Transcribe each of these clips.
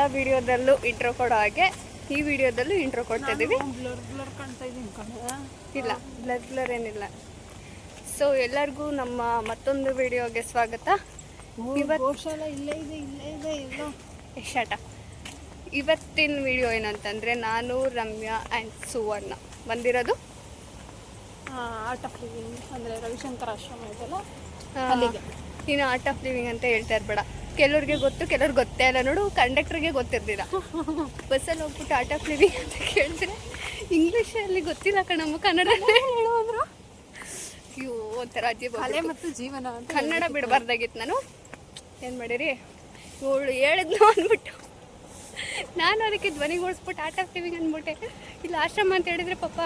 ಎಲ್ಲ ವಿಡಿಯೋದಲ್ಲೂ ಇಂಟ್ರೋ ಕೊಡೋ ಹಾಗೆ ಈ ವಿಡಿಯೋದಲ್ಲೂ ಇಂಟ್ರೋ ಕೊಡ್ತಾ ಇದೀವಿ ಇಲ್ಲ ಬ್ಲರ್ ಬ್ಲರ್ ಏನಿಲ್ಲ. ಸೊ ಎಲ್ಲರಿಗೂ ನಮ್ಮ ಮತ್ತೊಂದು ವಿಡಿಯೋಗೆ ಸ್ವಾಗತ. ಶಾಟ ಇವತ್ತಿನ ವಿಡಿಯೋ ಏನಂತಂದ್ರೆ ನಾನು ರಮ್ಯಾ ಆ್ಯಂಡ್ ಸುವರ್ಣ. ಬಂದಿರೋದು? ಆರ್ಟ್ ಆಫ್ ಲಿವಿಂಗ್ ಅಂದ್ರೆ ರವಿಶಂಕರ್ ಆಶ್ರಮ ಇದೆಯಲ್ಲ? ಅಲ್ಲಿಗೆ. ನೀನು ಆರ್ಟ್ ಆಫ್ ಲಿವಿಂಗ್ ಅಂತ ಹೇಳ್ತಾ ಇರ್ಬೇಡ. ಕೆಲವ್ರಿಗೆ ಗೊತ್ತು ಕೆಲವ್ರಿಗೆ ಗೊತ್ತೇ ಇಲ್ಲ ನೋಡು ಕಂಡಕ್ಟರ್ಗೆ ಗೊತ್ತಿರ್ಲಿಲ್ಲ. ಬಸ್ಸಲ್ಲಿ ಹೋಗ್ಬಿಟ್ಟು ಆಟ ಆಫ್ ಲಿವಿಂಗ್ ಅಂತ ಕೇಳಿದ್ರೆ ಇಂಗ್ಲೀಷಲ್ಲಿ ಗೊತ್ತಿಲ್ಲ ಕಣಮ್ಮ ಕನ್ನಡ ಹೇಳು ಅಂದ್ರು ಅಯ್ಯೋ ಒಂಥರ ಅಜೀಬ್. ಮತ್ತು ಜೀವನ ಕನ್ನಡ ಬಿಡಬಾರ್ದಾಗಿತ್ತು ನಾನು. ಏನು ಮಾಡಿರಿ? ಇವಳು ಹೇಳಿದ್ನು ಅಂದ್ಬಿಟ್ಟು. ನಾನು ಅದಕ್ಕೆ ಧ್ವನಿಗೊಳಿಸ್ಬಿಟ್ಟು ಆಟ ಲಿವಿಂಗ್ ಅಂದ್ಬಿಟ್ಟೆ. ಇಲ್ಲಿ ಆಶ್ರಮ ಅಂತ ಹೇಳಿದ್ರೆ ಪಾಪ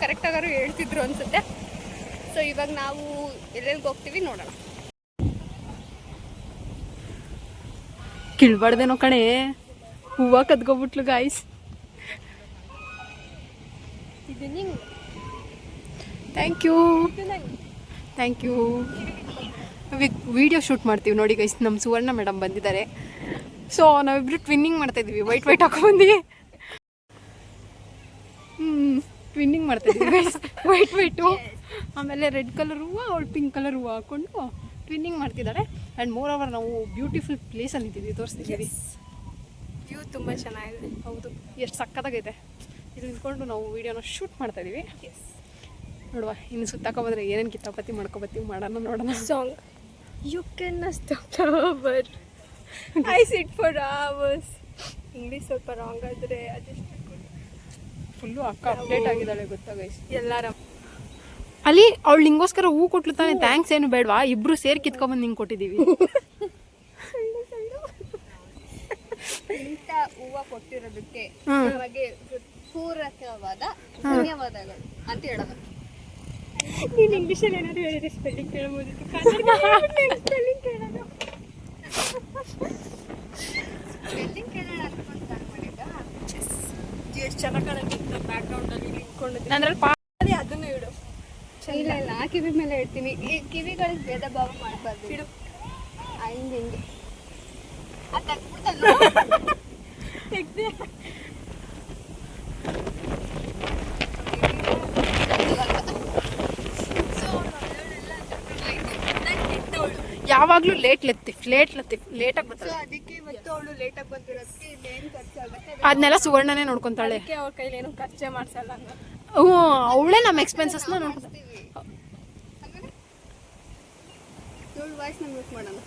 ಕರೆಕ್ಟಾಗಾರು ಹೇಳ್ತಿದ್ರು ಅನ್ಸುತ್ತೆ. ಸೊ ಇವಾಗ ನಾವು ಎಲ್ಲೆಲ್ಲಿಗೆ ಹೋಗ್ತೀವಿ ನೋಡೋಣ. ಕಿಳ್ಬಾರ್ದೇನೋ ಕಣೆ. ಹೂವ ಕದ್ಕೊಬಿಟ್ಲು guys thank you thank you video shoot ಮಾಡ್ತೀವಿ ನೋಡಿ ಗೈಸ್ ನಮ್ಮ ಸುವರ್ಣ ಮೇಡಮ್ ಬಂದಿದ್ದಾರೆ. ಸೊ ನಾವಿಬ್ರು ಟ್ವಿನ್ನಿಂಗ್ ಮಾಡ್ತಾ ಇದೀವಿ. ವೈಟ್ ವೈಟ್ ಹಾಕೊಂಡ್ಬಂದು ಹ್ಞೂ ಟ್ವಿನ್ನಿಂಗ್ ಮಾಡ್ತಾ ಇದೀವಿ ಗೈಸ್ ವೈಟ್ ವೈಟು ಆಮೇಲೆ ರೆಡ್ ಕಲರ್ ಹೂವು ಅವಳು ಪಿಂಕ್ ಕಲರ್ ಹೂವು ಹಾಕ್ಕೊಂಡು ಟ್ವಿನ್ನಿಂಗ್ ಮಾಡ್ತಿದ್ದಾರೆ. ಆ್ಯಂಡ್ ಮೋರ್ ಅವರ್ ನಾವು ಬ್ಯೂಟಿಫುಲ್ ಪ್ಲೇಸಲ್ಲಿ ಇದ್ದೀವಿ ತೋರಿಸ್ತಿದ್ದೀವಿ. ವ್ಯೂ ತುಂಬ ಚೆನ್ನಾಗಿದೆ. ಹೌದು. ಎಷ್ಟು ಸಕ್ಕತ್ತಾಗೈತೆ ಇದು ನಿಂತ್ಕೊಂಡು ನಾವು ವೀಡಿಯೋನ ಶೂಟ್ ಮಾಡ್ತಾ ಇದೀವಿ. ನೋಡುವ ಇನ್ನು ಸುತ್ತಾಕೊಂಬಂದ್ರೆ ಏನೇನು ಕಿತ್ತಾಪತಿ ಮಾಡ್ಕೊಬತ್ತೀವಿ ಮಾಡೋಣ ನೋಡೋಣ. Song you can hour I sit for hours English ಸ್ವಲ್ಪ ರಾಂಗ್ ಆದರೆ ಅದೆಷ್ಟು ಫುಲ್ಲು ಅಕ್ಕ ಅಪ್ಡೇಟ್ ಆಗಿದ್ದಾಳೆ ಗೊತ್ತಾಗೈಸ್ ಎಲ್ಲರ ಅಲ್ಲಿ ಅವಳು ನಿಂಗೋಸ್ಕರ ಹೂ ಕೊಟ್ಲು ತಾನೆ. ಥ್ಯಾಂಕ್ಸ್ ಏನು ಬೇಡವಾ? ಇಬ್ರು ಸೇರಿ ಕಿತ್ಕೊಂಡ್ಬಂದು ನಿಂಗೆ ಕೊಟ್ಟಿದ್ದೀವಿ ಇಂಥ ಹೂವು ಕೊಟ್ಟಿರೋದಕ್ಕೆ. ನಮಗೆ ಪೂರಕವಾದ ಧನ್ಯವಾದಗಳು ಅಂತ ಹೇಳೋದು. ನೀನು ಇಂಗ್ಲೀಷಲ್ಲಿ ಏನಾದ್ರು ಹೇಳಿದ್ರೆ ಸ್ಪೆಲ್ಲಿಂಗ್ ಕೇಳ್ಬೋದಿತ್ತು ಸ್ಪೆಲ್ಲಿಂಗ್ ಕೇಳೋದು. ಸ್ಪೆಲ್ಲಿಂಗ್ ಕೇಳೋಣ ಅಂತ ಚೆನ್ನಾಗಿ ಬ್ಯಾಕ್ಗ್ರೌಂಡಲ್ಲಿ ನಿಂತ್ಕೊಂಡಿದ್ದೀನಿ ಅದ್ರಲ್ಲಿ ಪಾ ಅದನ್ನು ಇಡು ಇಲ್ಲ ಇಲ್ಲ. ಆ ಕಿವಿ ಮೇಲೆ ಹೇಳ್ತೀನಿ ಈ ಕಿವಿಗಳಿಗೆ ಭೇದ ಭಾವ ಮಾಡಬಾರ್ದು. ಇಡು ಹಿಂಗೆ ಹಿಂಗೆ. ಅದು ತೆಗ್ದ್ಬಿಟ್ಟಲ್ಲ? ಯಾವಾಗಲೂ ಲೇಟ್ ಲತ್ತಿಫ್ ಲೇಟ್ ಲತ್ತಿಫ್ ಲೇಟಾಗಿ ಬರ್ತಾಳೆ. ಅದಕ್ಕೆ ಇವತ್ತು ಅವಳು ಲೇಟಾಗಿ ಬಂದಿರೋದಕ್ಕೆ ಇಲ್ಲೇನು ಖರ್ಚಾಗುತ್ತೆ? ಅದನ್ನೆಲ್ಲ ಸುವರ್ಣನೇ ನೋಡ್ಕೊಂತಾಳೆ. ಅದಕ್ಕೆ ಅವ್ರ ಏನು ಖರ್ಚೆ ಮಾಡ್ಸಲ್ಲ ನಾನು ಹ್ಞೂ ಅವಳೇ ನಮ್ಮ ಎಕ್ಸ್ಪೆನ್ಸಸ್ನ ನೋಡ್ಕೊಂತಾಳೆ ಇವಳು ವಾಯ್ಸ್ ನಮ್ಗೆ ಯೂಸ್ ಮಾಡೋಣ.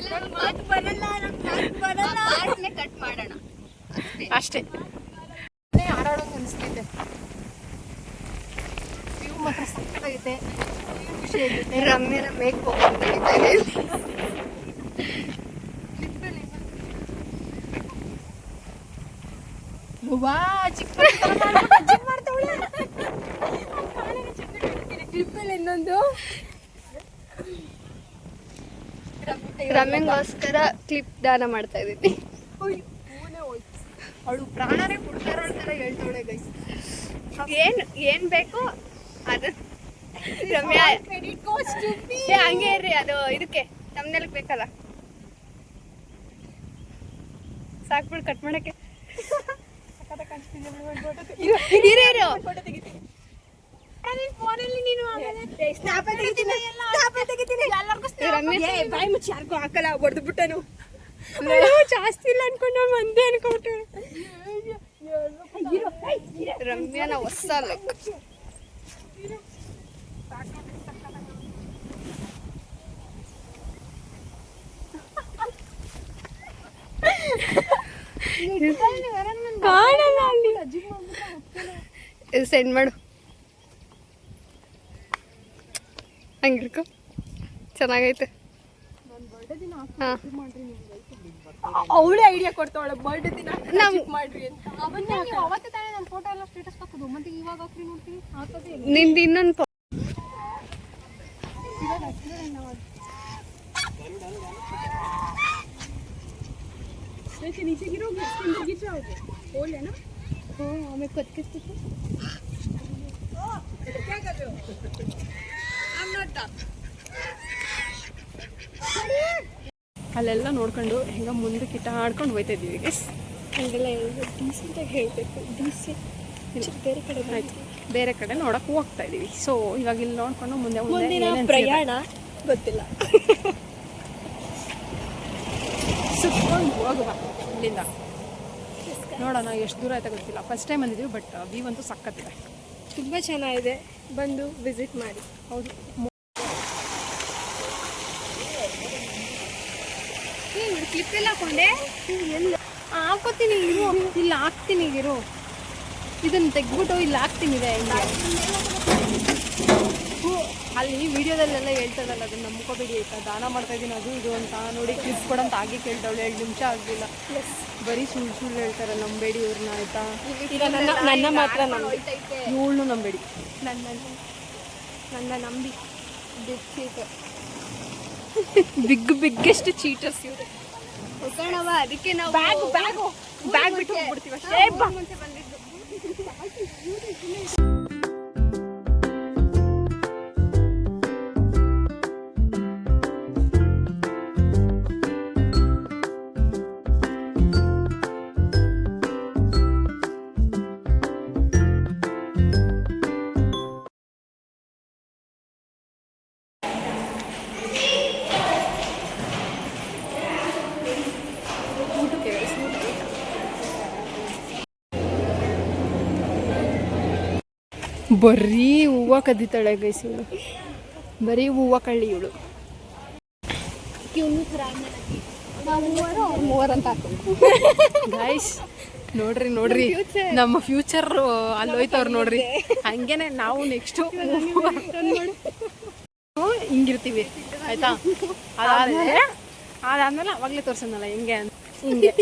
ಇಲ್ಲ ಮಾತು ಬರಲ್ಲ ಮಾತು ಬರಲ್ಲ. ಕಟ್ ಮಾಡೋಣ. ಅಷ್ಟೇ. ಹಾರಾಡೋಂಗೆ ಅನಿಸ್ತೈತೆ ಮಾತ್ರ ಸಕ್ಕತ್ತಾಗೈತೆ ರಮ್ಯ ರಮ್ಯಕ್ಕೆ ಹೋಗ್ತಾ ವಾ ಚಿಕ್ಕ ಕ್ಲಿಪ್ಪಲ್ಲಿ ಇನ್ನೊಂದು ರಮ್ಯಂಗೋಸ್ಕರ ಕ್ಲಿಪ್ ದಾನ ಮಾಡ್ತಾ ಇದ್ದೀನಿ. ಅವಳು ಪ್ರಾಣನೇ ಕೊಡ್ತಾರ ಥರ ಹೇಳ್ತಾವಳೆ ಗೈಸ್ ಏನ್ ಏನ್ ಬೇಕು? ಅದು ರಮ್ಯಾ. ಹಂಗೆ ಇರ್ರಿ ಅದು ಇದಕ್ಕೆ ತಮ್ಮನೆಲ್ಗೆ ಬೇಕಲ್ಲ? ಸಾಕ್ಬಿಡು ಕಟ್ ಮಾಡಕ್ಕೆ. ಇರು ಇರು ಏ, ರಮ್ಯಾ ಬಾಯಿ ಮುಚ್ಚಿ ಯಾರಿಗೂ ಹಾಕಲ್ಲ ಹೊಡೆದು ಬಿಟ್ಟನು ಜಾಸ್ತಿ ಇಲ್ಲ ಅನ್ಕೊಂಡು ನಾನು ಒಂದೇ ಅನ್ಕೊಂಡೆ ರಮ್ಯಾನ ಹೊಸ ಲುಕ್ ಕಾಣಲ್ಲ ಅಲ್ಲಿ ಸೆಂಡ್ ಮಾಡು ಹಂಗಿರ್ಕೊ ಚೆನ್ನಾಗೈತೆ ಹಾಂ ಅವಳೇ ಐಡಿಯಾ ಕೊಡ್ತಾವಳೆ ಬರ್ಡೇ ದಿನ ನಮ್ ಮಾಡ್ರಿ ಅಂತ ಅವತ್ತೇ ತಾನೇ ನಾನು ಫೋಟೋ ಎಲ್ಲ ಸ್ಟೇಟಸ್ ಹಾಕೋದು ಮತ್ತೆ ಇವಾಗ ಹಾಕ್ರಿ ನೋಡ್ತೀನಿ ಹಾಕೋದೇ ಇಲ್ಲ ನಿಂದು ಇನ್ನೊಂದು वैसे नीचे गिरोगे इसके अंदर गिर जाओगे होल है ना हमें खुद किस क्या कर रहे हो I'm not that. ಅಲ್ಲೆಲ್ಲ ನೋಡ್ಕೊಂಡು ಹೆಂಗ ಮುಂದಕ್ಕೆ ಕಿಟ್ಟ ಆಡ್ಕೊಂಡು ಹೋಯ್ತಾ ಇದ್ದೀವಿ ಗೈಸ್ ಹಂಗೆಲ್ಲ ಹೇಳಿದ್ರೆ ಡೀಸೆಂಟಾಗಿ ಹೇಳಬೇಕು ಡೀಸೆಂಟ್ ಬೇರೆ ಕಡೆ ಆಯ್ತು ಬೇರೆ ಕಡೆ ನೋಡಕ್ಕೆ ಹೋಗ್ತಾ ಇದ್ದೀವಿ ಸೊ ಇವಾಗ ಇಲ್ಲಿ ನೋಡ್ಕೊಂಡು ಮುಂದೆ ಮುಂದೆ ಮುಂದಿನ ಏನೇನ್ ಸಿಗುತ್ತೆ. ಪ್ರಯಾಣ ಗೊತ್ತಿಲ್ಲ ಸುತ್ಕೊಂಡು ಹೋಗುವ ಇಲ್ಲಿಂದ ನೋಡೋಣ ಎಷ್ಟು ದೂರ ಆಯ್ತಾ ಗೊತ್ತಿಲ್ಲ. ಫಸ್ಟ್ ಟೈಮ್ ಬಂದಿದ್ದೀವಿ ಬಟ್ ವ್ಯೂ ಅಂತೂ ಸಕ್ಕತ್ತಿದೆ ತುಂಬ ಚೆನ್ನಾಗಿದೆ. ಬಂದು ವಿಸಿಟ್ ಮಾಡಿ. ಹೌದು. ಕ್ಲಿಪ್ ಎಲ್ಲ ಹಾಕೊಂಡೆ? ಎಲ್ಲ ಹಾಕೋತೀನಿ ಇರು. ಇಲ್ಲಿ ಹಾಕ್ತೀನಿ ಇರು. ಇದನ್ನ ತೆಗ್ಬಿಟ್ಟು ಇಲ್ಲಿ ಹಾಕ್ತೀನಿ ಇದೆ ಅಲ್ಲಿ ವಿಡಿಯೋದಲ್ಲೆಲ್ಲ ಹೇಳ್ತದಲ್ಲ ಅದನ್ನ ನಂಬ್ಕೋಬೇಡಿ ಆಯ್ತಾ? ದಾನ ಮಾಡ್ತಾ ಇದೀನಿ ಅದು ಇದು ಅಂತ ನೋಡಿ ಕ್ಲಿಪ್ ಕೊಡಂತ ಹಾಗೆ ಕೇಳ್ತಾವಳು. ಎರಡು ನಿಮಿಷ ಆಗಲಿಲ್ಲ. ಬರೀ ಸುಳ್ಳು ಸುಳ್ಳು ಹೇಳ್ತಾರೆ ನಂಬೇಡಿ ಇವ್ರನ್ನ ಆಯ್ತಾ? ಈಗ ನನ್ನ ನನ್ನ ಮಾತ್ರ ನಂಬಿ. ಇವಳನ್ನು ನಂಬೇಡಿ. ನನ್ನ ನನ್ನ ನಂಬಿ. ಬಿಗ್ ಬಿಗ್ ಬಿಗ್ಗೆಸ್ಟ್ ಚೀಟರ್ಸ್ ಇವರು. ಹೋಗೋಣವ ಅದಕ್ಕೆ ನಾವು ಬ್ಯಾಗ್ ಬ್ಯಾಗು ಬ್ಯಾಗ್ ಬಿಟ್ಟು ಹೋಗ್ಬಿಡ್ತೀವಿ ಅಷ್ಟೇ. ಮುಂಚೆ ಬಂದಿದ್ದು. ಬರೀ ಹೂವ ಕದ್ದಿತಾಳೆ ಗೈಸ್ ಇವಳು ಬರೀ ಹೂವ ಕಳ್ಳಿ ಇವಳು ಗೈಸ್ ನೋಡ್ರಿ ನೋಡ್ರಿ. ನಮ್ಮ ಫ್ಯೂಚರ್ ಅಲ್ಲಿ ಹೋಯ್ತವ್ರು ನೋಡ್ರಿ. ಹಂಗೇನೆ ನಾವು ನೆಕ್ಸ್ಟು ಹಿಂಗಿರ್ತೀವಿ. ಆಯ್ತಾ? ಅದಾದ್ಮೇಲೆ ಅದಾದ್ಮೇಲೆ ಅವಾಗಲೇ ತೋರ್ಸೋಣಲ್ಲ, ಹಿಂಗೆ ಅಂತ. ಹಿಂಗೆ.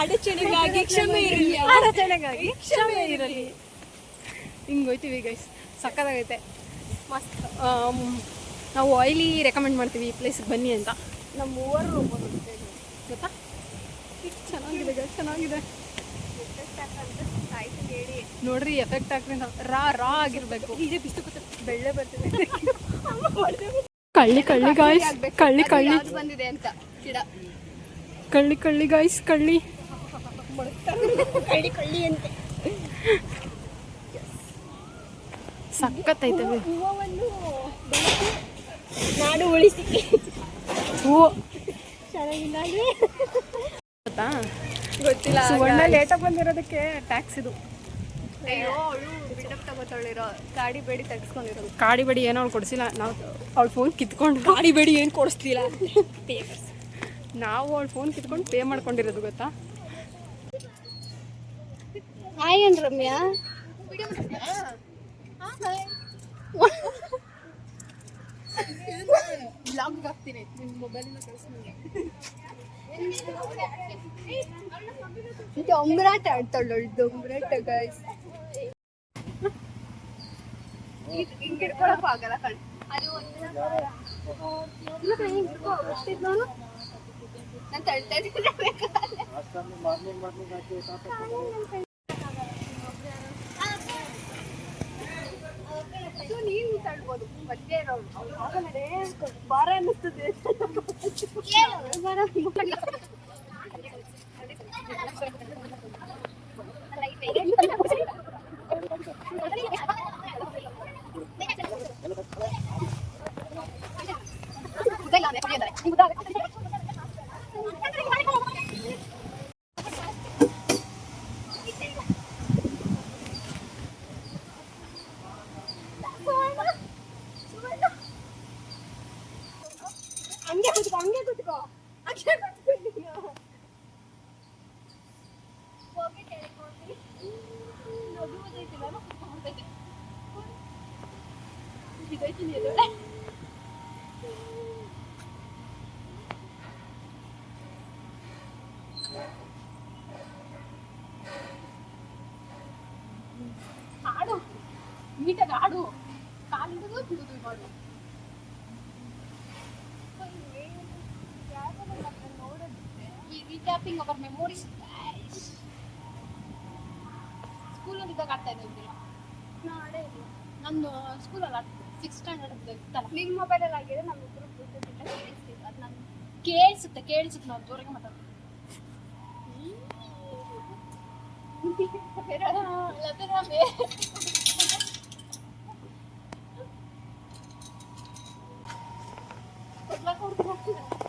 ಅಡಚಣೆಗಾಗಿ ಕ್ಷಮೆ ಇರಲಿ ಅಡಚಣೆಗಾಗಿ ಕ್ಷಮೆ ಇರಲಿ. ಹಿಂಗೆ ಹೋಯ್ತೀವಿ ಗೈಸ್ ಸಕ್ಕತ್ತಾಗೈತೆ. ಮಸ್ತ್. ನಾವು ಆಯ್ಲಿ ರೆಕಮೆಂಡ್ ಮಾಡ್ತೀವಿ ಈ ಪ್ಲೇಸ್ಗೆ ಬನ್ನಿ ಅಂತ. ನಮ್ಮ ಮೂವರು ಗೊತ್ತಾ? ಚೆನ್ನಾಗಿದೆ ಗೈಸ್ ಚೆನ್ನಾಗಿದೆ. ನೋಡ್ರಿ ಎಫೆಕ್ಟ್ ಹಾಕ್ರಿ ರಾ ರಾ ಆಗಿರ್ಬೇಕು. ಈಗ ಬಿಸ್ತು ಬೆಳ್ಳೆ ಬರ್ತಿದೆ. ಕಳ್ಳಿ ಕಳ್ಳಿ ಗಾಯ್ಸ್ ಕಳ್ಳಿ ಕಳ್ಳಿ. ಬಂದಿದೆ ಅಂತ. ಗಿಡ. ಕಳ್ಳಿ ಕಳ್ಳಿ ಗಾಯ್ಸ್ ಕಳ್ಳಿ. ಕಳ್ಳಿ ಕಳ್ಳಿ ಅಂತ ಸಖತ್ತೈತೆ ಹೂವನ್ನು ನಾಡು ಉಳಿಸಿ ಹೂವು ಚೆನ್ನಾಗಿಲ್ಲ ಗೊತ್ತಾ ಗೊತ್ತಿಲ್ಲ ಸುವರ್ಣ ಲೇಟಾಗಿ ಬಂದಿರೋದಕ್ಕೆ ಟ್ಯಾಕ್ಸ್ ಇದು. ಅಯ್ಯೋ ಅವಳು ಬಿಲ್ಡಪ್ ತಗೋತಾಳಿರೋ ಗಾಡಿ ಬೇಡಿ ತಗ್ಸ್ಕೊಂಡಿರೋದು. ಕಾಡಿ ಬಡಿ ಏನೋ ಅವ್ಳು ಕೊಡಿಸಿಲ್ಲ. ನಾವು ಅವ್ಳ ಫೋನ್ ಕಿತ್ಕೊಂಡು. ಗಾಡಿ ಬೇಡಿ ಏನು ಕೊಡಿಸ್ತಿಲ್ಲ ನಾವು ಅವ್ಳ ಫೋನ್ ಕಿತ್ಕೊಂಡು ಪೇ ಮಾಡ್ಕೊಂಡಿರೋದು ಗೊತ್ತಾ? ಹಾಯ್ ಏನ್ ರಮ್ಯಾ. ಬ್ಲಾಗ್ ಹಾಕ್ತೀನಿ ನಿಮ್ಮ ಮೊಬೈಲಿಂದ ಕಳಿಸ್ತೀನಿ ದೊಂಬರಾಟ ಆಡ್ತಾಳು ದೊಂಬರಾಟ ಗಾಯ್ಸ್ ಹಿಂಗೆ ಹಿಡ್ಕೊಳಕ್ಕೂ ಆಗಲ್ಲ ಕಣ್ ಅದು ನಾನು ನಾನು ತಳ್ತಾ ಇದ್ದೀನಿ. ಮಧ್ಯೆ ಇರೋರು ಭಾರ ಅನ್ನಿಸ್ತದೆ ಭಾರ ಹಂಗೆ ಕೂತ್ಕೋ ಹಂಗೆ ಕೂತ್ಕೋ ಹಂಗೆ ಕೂತ್ಕೋ ನೀನು. ಹೋಗಿ ಕೇಳ್ಕೊಂಡು ನಗುವುದೈತಿ ನಾನು ಕುತ್ಕೊಂಡ್ಬಿಡ್ತೈತೆ. ಬಿದ್ದೈತೀನಿ ಎದುರುಗಡೆ. ಆಡು ನೀಟಾಗಿ ಆಡು. ಕಾಲಿಡುದು ಬಿಡುದು ಮಾಡು ರೀಕ್ಯಾಪಿಂಗ್ ಅವರ್ ಮೆಮೊರೀಸ್ ಸ್ಕೂಲಲ್ಲಿ ಇದ್ದಾಗ ಆಡ್ತಾ ಇದ್ದೆ ನಾನು ಸ್ಕೂಲಲ್ಲಿ ಆಡ್ತಿದ್ದೆ ಸಿಕ್ಸ್ ಸ್ಟ್ಯಾಂಡರ್ಡ್ ನಿಮ್ಮ ನಿನ್ನ ಮೊಬೈಲಲ್ಲಿ ಆಗಿದೆ ನಮ್ಮಿಬ್ರು ಅದು ನಾನು ಕೇಳಿಸುತ್ತೆ ಕೇಳಿಸುತ್ತೆ ನಾವು ಜೋರಾಗಿ ಮಾತಾಡ್ತೀವಿ ಚಿಕ್ಕ ಮಕ್ಳ ಥರ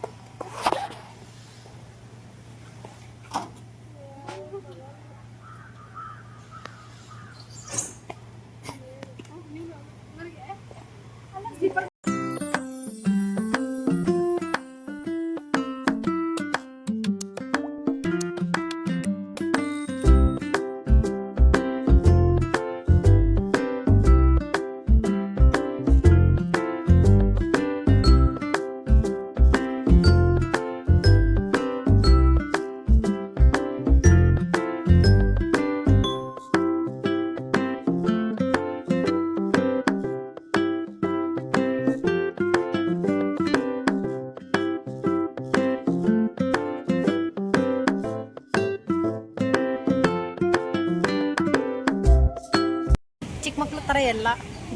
ಎಲ್ಲ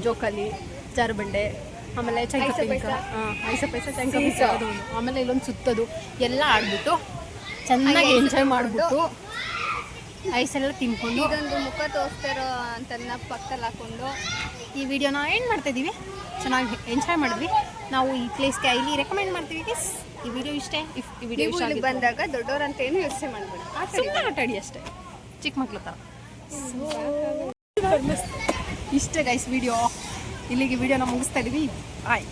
ಜೋಕಾಲಿ ಜಾರುಬಂಡೆ ಆಮೇಲೆ ಐಸ ಪೈಸ? ಅದು ಒಂದು. ಆಮೇಲೆ ಇಲ್ಲೊಂದು ಸುತ್ತೋದು. ಎಲ್ಲ ಆಡ್ಬಿಟ್ಟು ಚೆನ್ನಾಗಿ ಎಂಜಾಯ್ ಮಾಡಿಬಿಟ್ಟು ಐಸ್ ಎಲ್ಲ ತಿನ್ಕೊಂಡು ಇದೊಂದು ಮುಖ ತೋರಿಸ್ತಾರೋ ಅಂತನ್ನ ಪಕ್ಕದಲ್ಲಿ ಹಾಕೊಂಡು ಈ ವಿಡಿಯೋನ ಎಂಡ್ ಮಾಡ್ತಾ ಇದೀವಿ. ಚೆನ್ನಾಗಿ ಎಂಜಾಯ್ ಮಾಡಿದ್ವಿ. ನಾವು ಈ ಪ್ಲೇಸ್ಗೆ ಇಲ್ಲಿ ರೆಕಮೆಂಡ್ ಮಾಡ್ತೀವಿ guys. ಈ ವಿಡಿಯೋ ಇಷ್ಟೇ. ಇಫ್ ಈ ವಿಡಿಯೋ ನೀವು ಇಷ್ಟ ಇಲ್ಲಿ ಬಂದಾಗ ದೊಡ್ಡವ್ರಂತ ಏನು ಯೋಚನೆ ಮಾಡ್ಬೇಡಿ. ಆ ಕಡೆ ಸುಮ್ಮನೆ ಆಟಾಡಿ ಅಷ್ಟೇ. ಚಿಕ್ಕ ಮಕ್ಳ ಥರ ಇಷ್ಟೇ ಗೈಸ್ ವಿಡಿಯೋ ಇಲ್ಲಿಗೆ ವಿಡಿಯೋನ ಮುಗಿಸ್ತಾ ಇದ್ದೀವಿ ಬಾಯ್